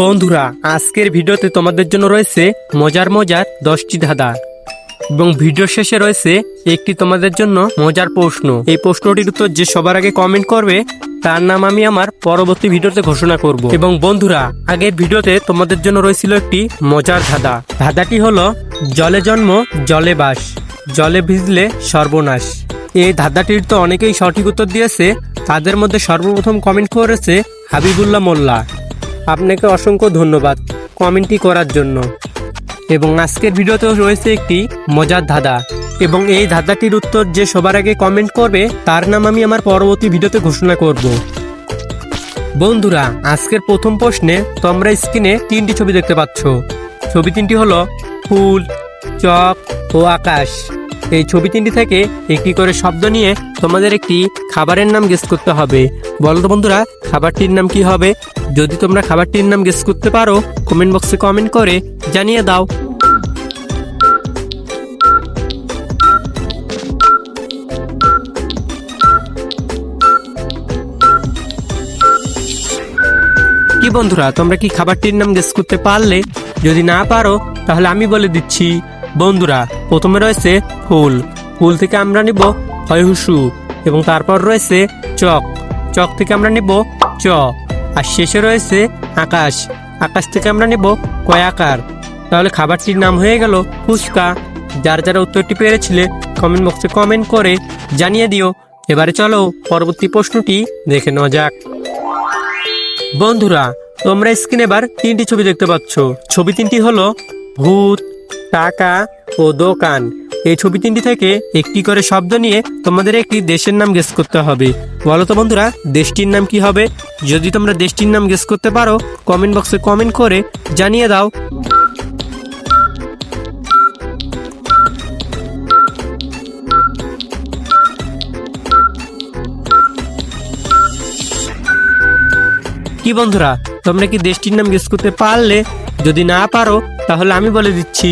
বন্ধুরা, আজকের ভিডিওতে তোমাদের জন্য রয়েছে মজার মজার দশটি ধাঁধা। এবং ভিডিও শেষে রয়েছে একটি তোমাদের জন্য মজার প্রশ্ন। এই প্রশ্নটির উত্তর যে সবার আগে কমেন্ট করবে, তার নাম আমি আমার পরবর্তী ভিডিওতে ঘোষণা করব। এবং বন্ধুরা, আগের ভিডিওতে তোমাদের জন্য রয়েছিল একটি মজার ধাঁধা। ধাঁধাটি হলো, জলে জন্ম, জলে বাস। জলে ভিজলে সর্বনাশ। এই ধাঁধাটির তো অনেকেই সঠিক উত্তর দিয়েছে, তাদের মধ্যে সর্বপ্রথম কমেন্ট করেছে হাবিবুল্লাহ মোল্লা। আপনাকে অসংখ্য ধন্যবাদ কমেন্টটি করার জন্য। এবং আজকের ভিডিওতেও রয়েছে একটি মজার ধাঁধা। এবং এই ধাঁধাটির উত্তর যে সবার আগে কমেন্ট করবে, তার নাম আমি আমার পরবর্তী ভিডিওতে ঘোষণা করব। বন্ধুরা, আজকের প্রথম প্রশ্নে তোমরা স্ক্রিনে তিনটি ছবি দেখতে পাচ্ছ। ছবি তিনটি হলো ফুল চক ও আকাশ। এই ছবি তিনটি থেকে একটি করে শব্দ নিয়ে তোমাদের একটি খাবারের নাম গেস করতে হবে। বলো তো বন্ধুরা, খাবারটির নাম কি হবে? যদি তোমরা খাবারটির নাম গেস করতে পারো কমেন্ট বক্সে কমেন্ট করে জানিয়ে দাও। কি বন্ধুরা, তোমরা কি খাবারটির নাম গেস করতে পারলে? যদি না পারো, তাহলে আমি বলে দিচ্ছি, বন্ধুরা প্রথমে রয়েছে ফুল। ফুল থেকে আমরা নিব হয়হুসু এবং তারপর রয়েছে চক। চক থেকে আমরা নিব চ। আর শেষে রয়েছে আকাশ। আকাশ থেকে আমরা নেব কয়াকার তাহলে খাবারটির নাম হয়ে গেল ফুচকা। যার যারা উত্তরটি পেরেছিলে কমেন্ট বক্সে কমেন্ট করে জানিয়ে দিও। এবারে চলো পরবর্তী প্রশ্নটি দেখে নেওয়া যাক। বন্ধুরা, তোমরা স্ক্রিনে এবার তিনটি ছবি দেখতে পাচ্ছ। ছবি তিনটি হলো ভূত টাকা ও দোকান। এই ছবি তিনটি থেকে একটি করে শব্দ নিয়ে তোমাদের একটি দেশের নাম গেস করতে হবে। বলো তো বন্ধুরা, দেশটির নাম কি হবে? যদি তোমরা দেশটির নাম গেস করতে পারো কমেন্ট বক্সে কমেন্ট করে জানিয়ে দাও। কি বন্ধুরা, তোমরা কি দেশটির নাম গেস করতে পারলে? যদি না পারো, তাহলে আমি বলে দিচ্ছি।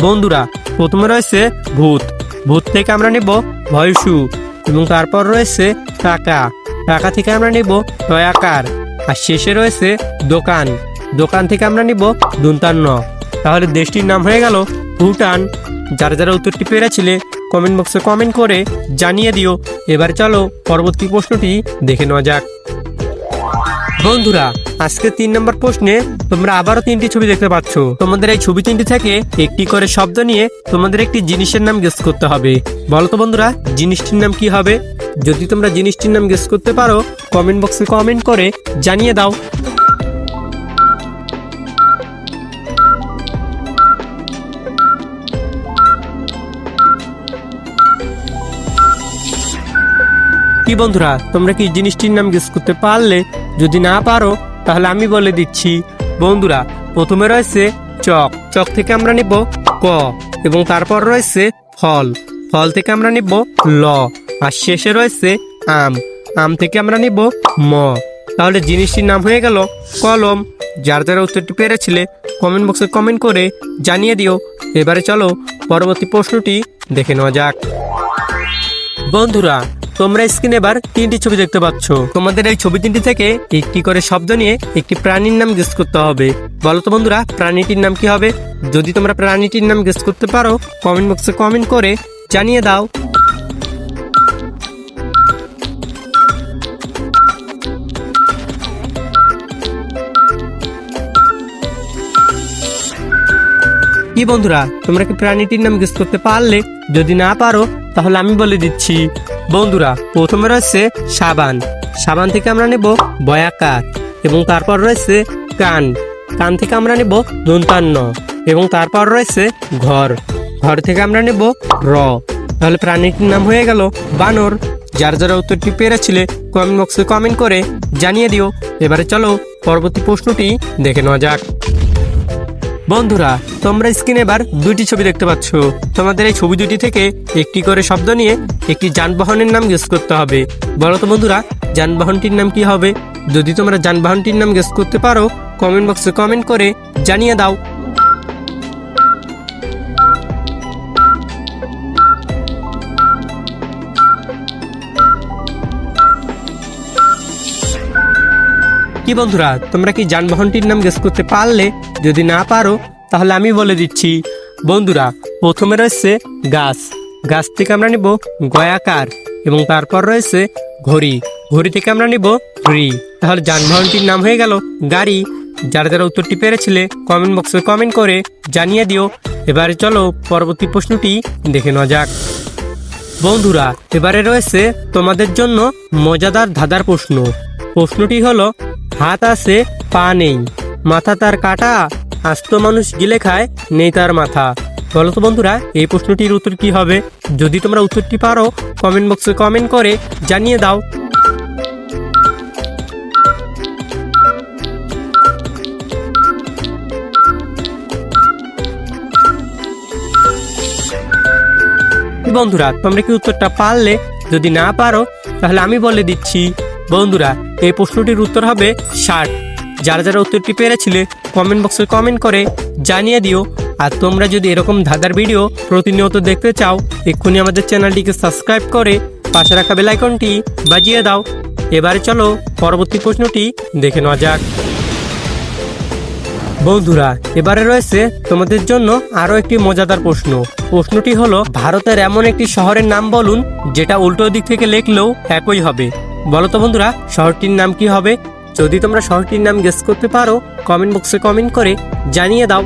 বন্ধুরা, প্রথমে রয়েছে ভূত। ভূত থেকে আমরা নেব ভয়সু এবং তারপর রয়েছে টাকা। টাকা থেকে আমরা নেব দয়াকার আর শেষে রয়েছে দোকান। দোকান থেকে আমরা নিব দুন্তান্ন। তাহলে দেশটির নাম হয়ে গেল ভুটান। যারা যারা উত্তরটি পেরেছিলে কমেন্ট বক্সে কমেন্ট করে জানিয়ে দিও। এবার চলো পরবর্তী প্রশ্নটি দেখে নেওয়া যাক। বন্ধুরা আজকে তিন নম্বর প্রশ্নে তোমরা আবারও তিনটি ছবি দেখতে পাচ্ছ। তোমাদের এই ছবি তিনটি থেকে একটি করে শব্দ নিয়ে তোমাদের একটি জিনিসের নাম গেস করতে হবে। বলো তো বন্ধুরা, জিনিসটির নাম কি হবে? যদি তোমরা জিনিসটির নাম গেস করতে পারো কমেন্ট বক্সে কমেন্ট করে জানিয়ে দাও। কি বন্ধুরা, তোমরা কি জিনিসটির নাম গেস করতে পারলে যদি না পারো, তাহলে আমি বলে দিচ্ছি। বন্ধুরা, প্রথমে রয়েছে চক। চক থেকে আমরা নিব ক এবং তারপর রয়েছে ফল। ফল থেকে আমরা নিব ল। আর শেষে রয়েছে আম। আম থেকে আমরা নিব ম। তাহলে জিনিসটির নাম হয়ে গেল কলম। যার যারা উত্তরটি পেরেছিলে কমেন্ট বক্সে কমেন্ট করে জানিয়ে দিও। এবারে চলো পরবর্তী প্রশ্নটি দেখে নেওয়া যাক। বন্ধুরা তোমরা স্ক্রিনে এবার তিনটি ছবি দেখতে পাচ্ছ। তোমাদের এই ছবি তিনটি থেকে একটি করে শব্দ নিয়ে একটি প্রাণীর নাম গেস করতে হবে। বলো তো বন্ধুরা, প্রাণীটির নাম কি হবে? যদি তোমরা প্রাণীটির নাম গেস করতে পারো কমেন্ট বক্সে কমেন্ট করে জানিয়ে দাও। কি বন্ধুরা, তোমরা কি প্রাণীটির নাম গেস করতে পারলে? যদি না পারো, তাহলে আমি বলে দিচ্ছি। বন্ধুরা, প্রথমে রয়েছে সাবান। সাবান থেকে আমরা নেব বয়াকার এবং তারপর রয়েছে কান। কান থেকে আমরা নেব দন্তান্ন এবং তারপর রয়েছে ঘর। ঘর থেকে আমরা নেব র। তাহলে প্রাণীটির নাম হয়ে গেল বানর। যার যারা উত্তরটি পেরেছিলে, কমেন্ট বক্সে কমেন্ট করে জানিয়ে দিও। এবারে চলো পরবর্তী প্রশ্নটি দেখে নেওয়া যাক। বন্ধুরা, তোমরা স্ক্রিনে এবার দুইটি ছবি দেখতে পাচ্ছ। তোমাদের এই ছবি দুটি থেকে একটি করে শব্দ নিয়ে একটি যানবাহনের নাম গেস করতে হবে। বলো তো বন্ধুরা, যানবাহনটির নাম কি হবে? যদি তোমরা যানবাহনটির নাম গেস করতে পারো কমেন্ট বক্সে কমেন্ট করে জানিয়ে দাও। কি বন্ধুরা, তোমরা কি যানবাহনটির নাম গেস করতে পারলে? যদি না পারো, তাহলে আমি বলে দিচ্ছি। বন্ধুরা, প্রথমে রয়েছে গাছ। গাছ থেকে আমরা নিব গয়াকার এবং তারপর রয়েছে ঘড়ি। ঘড়ি থেকে আমরা নিব ঘড়ি তাহলে যানবাহনটির নাম হয়ে গেল গাড়ি। যারা যারা উত্তরটি পেরেছিলে কমেন্ট বক্সে কমেন্ট করে জানিয়ে দিও। এবারে চলো পরবর্তী প্রশ্নটি দেখে নেওয়া যাক। বন্ধুরা, এবারে রয়েছে তোমাদের জন্য মজাদার ধাঁধার প্রশ্ন। প্রশ্নটি হলো হাত আছে, পা নেই। মাথা তার কাটা, আস্ত মানুষ গিলে খায়, নেই তার মাথা। বলো তো বন্ধুরা, এই প্রশ্নটির উত্তর কি হবে? যদি তোমরা উত্তরটি পারো কমেন্ট বক্সে কমেন্ট করে জানিয়ে দাও। বন্ধুরা, তোমরা কি উত্তরটা পারলে? যদি না পারো, তাহলে আমি বলে দিচ্ছি। বন্ধুরা, এই প্রশ্নটির উত্তর হবে ষাট। যারা যারা উত্তরটি পেরেছিলে কমেন্ট বক্সে কমেন্ট করে জানিয়ে দিও। আর তোমরা যদি এরকম ধাঁধার ভিডিও প্রতিনিয়ত দেখতে চাও, এক্ষুনি আমাদের চ্যানেলটিকে সাবস্ক্রাইব করে পাশে রাখা বেলাইকনটি বাজিয়ে দাও। এবারে চলো পরবর্তী প্রশ্নটি দেখে নেওয়া যাক। বন্ধুরা, এবারে রয়েছে তোমাদের জন্য আরও একটি মজাদার প্রশ্ন। প্রশ্নটি হলো, ভারতের এমন একটি শহরের নাম বলুন, যেটা উল্টো দিক থেকে লিখলেও একই হবে। বলো তো বন্ধুরা, শহরটির নাম কি হবে? যদি তোমরা শহরটির নাম গেস করতে পারো কমেন্ট বক্সে কমেন্ট করে জানিয়ে দাও।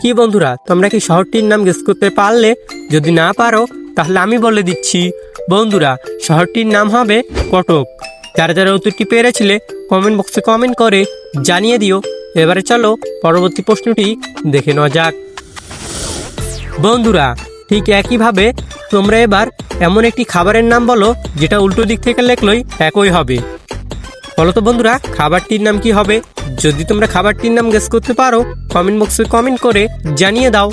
কি বন্ধুরা, তোমরা কি শহরটির নাম গেস করতে পারলে? যদি না পারো, তাহলে আমি বলে দিচ্ছি। বন্ধুরা, শহরটির নাম হবে কটক। যারা যারা উত্তরটি পেরেছিলে কমেন্ট বক্সে কমেন্ট করে জানিয়ে দিও। এবারে চলো পরবর্তী প্রশ্নটি দেখে নেওয়া যাক। বন্ধুরা, ঠিক একইভাবে তোমরা এবার এমন একটি খাবারের নাম বলো, যেটা উল্টো দিক থেকে লেখলই একই হবে। বলো তো বন্ধুরা, খাবারটির নাম কি হবে? যদি তোমরা খাবারটির নাম গেস করতে পারো, কমেন্ট বক্সে কমেন্ট করে জানিয়ে দাও।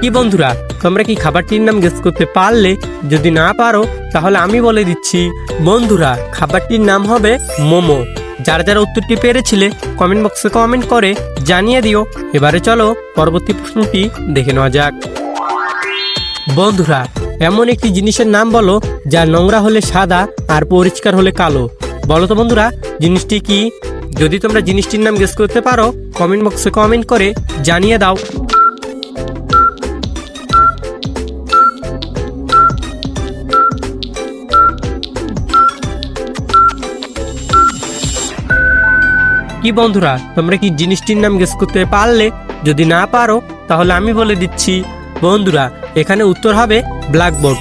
কি বন্ধুরা, তোমরা কি খাবারটির নাম গেস করতে পারলে? যদি না পারো, তাহলে আমি বলে দিচ্ছি, বন্ধুরা, খাবারটির নাম হবে মোমো। যারা যারা উত্তরটি পেরেছিলে কমেন্ট বক্সে কমেন্ট করে জানিয়ে দিও। এবারে চলো, পরবর্তী প্রশ্নটি দেখে নেওয়া যাক। বন্ধুরা, এমন একটি জিনিসের নাম বলো, যা নোংরা হলে সাদা আর পরিষ্কার হলে কালো। বলো তো বন্ধুরা, জিনিসটি কি? যদি তোমরা জিনিসটির নাম গেস করতে পারো কমেন্ট বক্সে কমেন্ট করে জানিয়ে দাও। কি বন্ধুরা, তোমরা কি জিনিসটির নাম গেস করতে পারলে? যদি না পারো, তাহলে আমি বলে দিচ্ছি। বন্ধুরা, এখানে উত্তর হবে ব্ল্যাকবোর্ড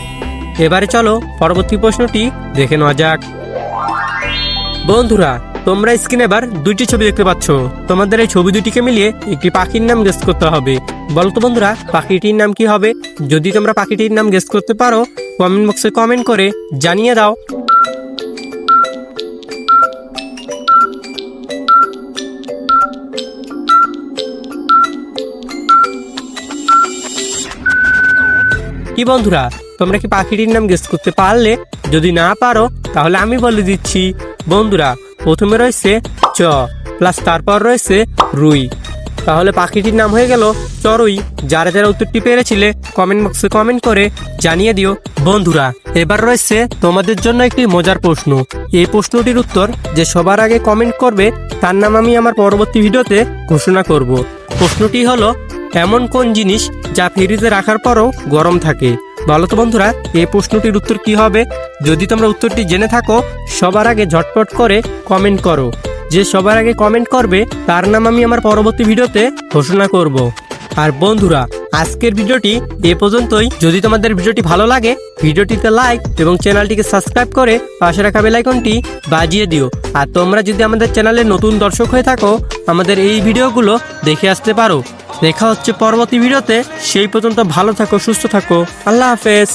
এবারে চলো, পরবর্তী প্রশ্নটি দেখে নেওয়া যাক। বন্ধুরা, তোমরা স্ক্রিনে এবার দুইটি ছবি দেখতে পাচ্ছ। তোমাদের এই ছবি দুটিকে মিলিয়ে একটি পাখির নাম গেস করতে হবে। বলো তো বন্ধুরা, পাখিটির নাম কি হবে? যদি তোমরা পাখিটির নাম গেস করতে পারো কমেন্ট বক্সে কমেন্ট করে জানিয়ে দাও। কি বন্ধুরা, তোমরা কি পাখিটির নাম গেস করতে পারলে? যদি না পারো, তাহলে আমি বলে দিচ্ছি। বন্ধুরা, প্রথমে রয়েছে চ প্লাস তারপর রয়েছে রুই। তাহলে পাখিটির নাম হয়ে গেল চড়ুই যারা যারা উত্তরটি পেরেছিলে কমেন্ট বক্সে কমেন্ট করে জানিয়ে দিও। বন্ধুরা, এবার রয়েছে তোমাদের জন্য একটি মজার প্রশ্ন। এই প্রশ্নটির উত্তর যে সবার আগে কমেন্ট করবে, তার নাম আমি আমার পরবর্তী ভিডিওতে ঘোষণা করব। প্রশ্নটি হলো এমন কোন জিনিস যা ফ্রিজে রাখার পরও গরম থাকে? বলো তো বন্ধুরা, এই প্রশ্নটির উত্তর কি হবে? যদি তোমরা উত্তরটি জেনে থাকো, সবার আগে ঝটপট করে কমেন্ট করো। যে সবার আগে কমেন্ট করবে, তার নাম আমি আমার পরবর্তী ভিডিওতে ঘোষণা করব। আর বন্ধুরা, আজকের ভিডিওটি এ পর্যন্তই। যদি তোমাদের ভিডিওটি ভালো লাগে, ভিডিওটিতে লাইক এবং চ্যানেলটিকে সাবস্ক্রাইব করে পাশে রাখা বেলাইকনটি বাজিয়ে দিও। আর তোমরা যদি আমাদের চ্যানেলে নতুন দর্শক হয়ে থাকো, আমাদের এই ভিডিওগুলো দেখে আসতে পারো। দেখা হচ্ছে পরবর্তী ভিডিওতে। সেই পর্যন্ত ভালো থাকো সুস্থ থাকো। আল্লাহ হাফেজ।